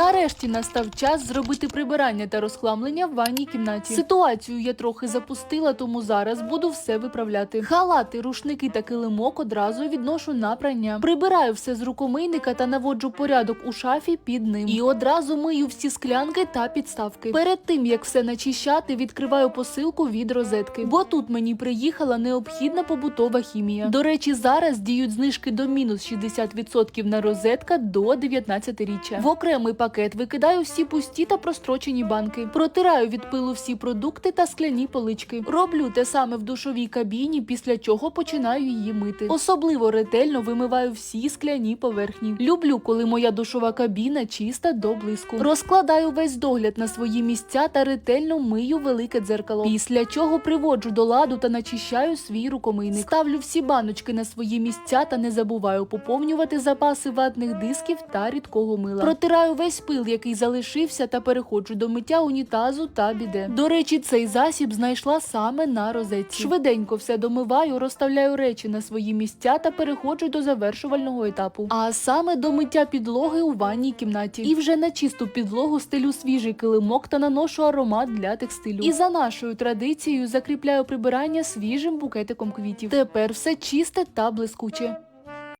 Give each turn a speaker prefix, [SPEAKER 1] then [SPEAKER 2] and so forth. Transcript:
[SPEAKER 1] Нарешті настав час зробити прибирання та розхламлення в ванній кімнаті. Ситуацію я трохи запустила, тому зараз буду все виправляти. Халати, рушники та килимок одразу відношу на прання. Прибираю все з рукомийника та наводжу порядок у шафі під ним. І одразу мию всі склянки та підставки. Перед тим як все начищати, відкриваю посилку від розетки, бо тут мені приїхала необхідна побутова хімія. До речі, зараз діють знижки до мінус 60% на розетка до 19-річчя. В окремий пакет викидаю всі пусті та прострочені банки. Протираю від пилу всі продукти та скляні полички. Роблю те саме в душовій кабіні, після чого починаю її мити. Особливо ретельно вимиваю всі скляні поверхні. Люблю, коли моя душова кабіна чиста до блиску. Розкладаю весь догляд на свої місця та ретельно мию велике дзеркало. Після чого приводжу до ладу та начищаю свій рукомийник. Ставлю всі баночки на свої місця та не забуваю поповнювати запаси ватних дисків та рідкого мила. Протираю весь пил, який залишився, та переходжу до миття унітазу та біде. До речі, цей засіб знайшла саме на розетці. Швиденько все домиваю, розставляю речі на свої місця та переходжу до завершувального етапу. А саме до миття підлоги у ванній кімнаті. І вже на чисту підлогу стелю свіжий килимок та наношу аромат для текстилю. І за нашою традицією закріпляю прибирання свіжим букетиком квітів. Тепер все чисте та блискуче.